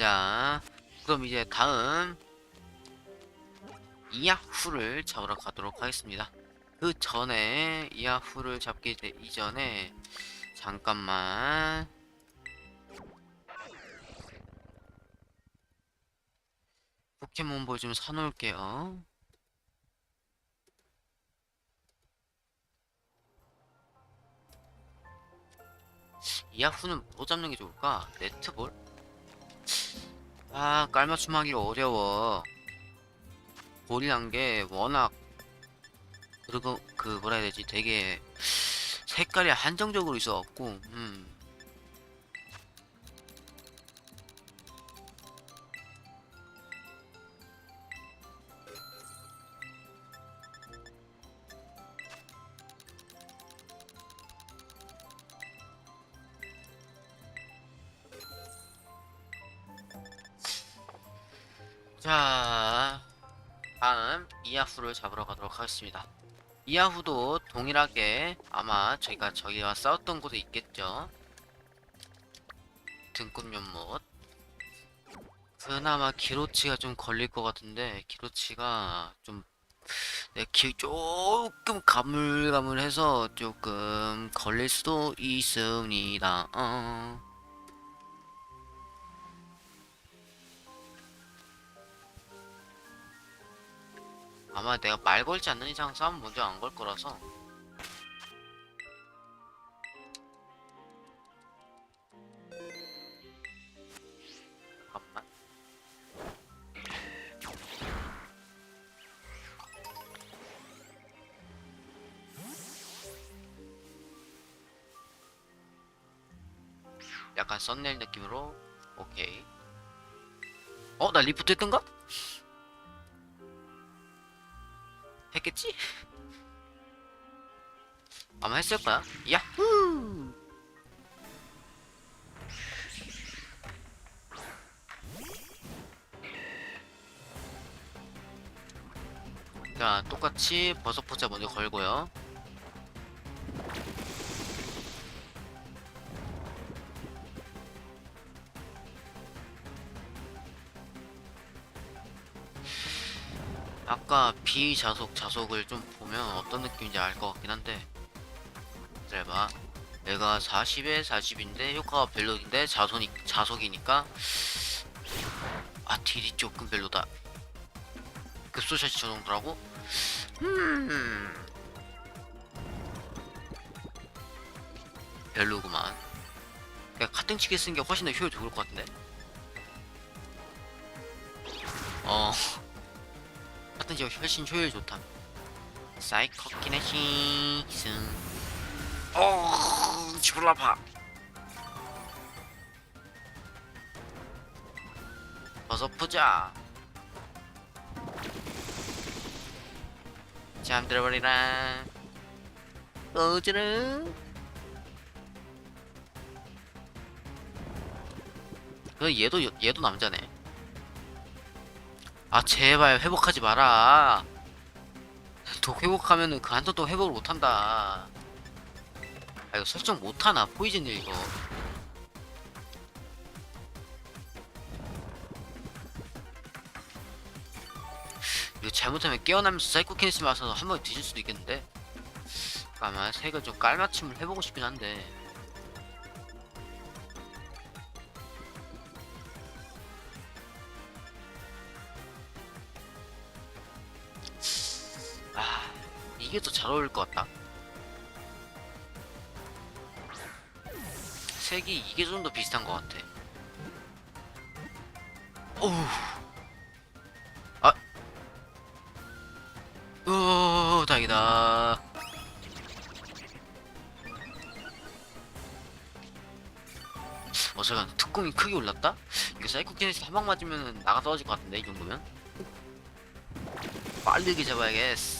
자, 그럼 이제 다음 이야후를 잡으러 가도록 하겠습니다. 그 전에 이야후를 잡기 되- 이전에 잠깐만 포켓몬볼 좀 사놓을게요. 이야후는 뭐 잡는 게 좋을까? 네트볼? 아, 깔맞춤 하기 어려워. 볼이란 게 워낙 그리고 그 뭐라 해야 되지? 되게 색깔이 한정적으로 있어갖고, 음. 자, 다음 이야후를 잡으러 가도록 하겠습니다. 이야후도 동일하게 아마 저희가 저희와 싸웠던 곳에 있겠죠. 등꽃 연못. 그나마 기로치가 좀 걸릴 것 같은데 기로치가 좀 네, 기, 조금 가물가물해서 조금 걸릴 수도 있습니다. 어. 아마 내가 말 걸지 않는 이상 싸움 먼저 안 걸 거라서 약간 썬넬 느낌으로 오케이 어? 나 리프트 했던가? 했겠지? 아마 했을 거야. 야후! 자, 똑같이 버섯 포자 먼저 걸고요. 아까 비자속 자속을 좀 보면 어떤 느낌인지 알 것 같긴 한데. 짧아 얘가 40에 40인데 효과가 별로인데 자손이, 자속이니까. 아 딜이 조금 별로다. 급소샷이 저 정도라고? 음 별로구만. 그냥 카등치기 쓰는 게 훨씬 더 효율 좋을 것 같은데. 어 같은 지가 훨씬 효율 좋다. 사이코키네시스. 어, 졸라파. 어서 보자. 잠들어버리라. 어지러. 그 얘도 얘도 남자네. 아 제발 회복하지 마라. 독 회복하면은 그 한턴 또 회복을 못한다. 아 이거 설정 못하나? 포이즌일 이거. 이거 잘못하면 깨어나면서 사이코키네스 맞아서 한 번에 뒤질 수도 있겠는데? 아마 색을 좀 깔맞춤을 해보고 싶긴 한데 이게 더 잘 어울릴 것 같다. 색이 이게 좀 더 비슷한 것 같아. 어우. 아. 오, 다행이다. 어 잠깐 특공이 크게 올랐다? 이거 사이코키네스 한방 맞으면 나가 떨어질 것 같은데 이 정도면? 빠르게 잡아야겠어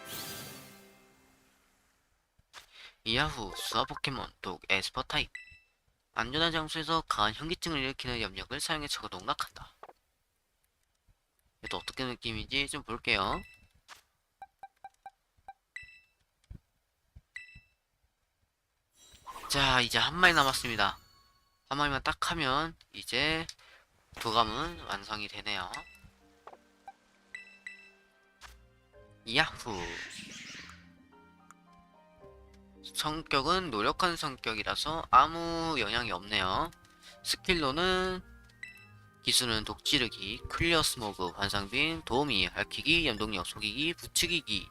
이야후 수화 포켓몬 독 에스퍼 타입. 안전한 장소에서 강한 현기증을 일으키는 염력을 사용해 적을 농락한다. 얘도 어떻게 느낌인지 좀 볼게요. 자 이제 한 마리 남았습니다. 한 마리만 딱 하면 이제 도감은 완성이 되네요. 야후 성격은 노력한 성격이라서 아무 영향이 없네요 스킬로는 기술은 독지르기, 클리어 스모그, 환상빈, 도우미, 핥히기, 염동력, 속이기, 부추기기가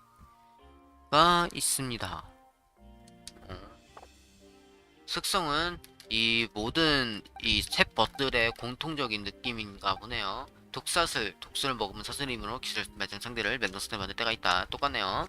있습니다 어. 특성은 이 모든 이셋 벗들의 공통적인 느낌인가 보네요. 독사슬, 독수를 먹으면 사슬림으로 기술 매장 상대를 랜덤 스텝 만들 때가 있다. 똑같네요.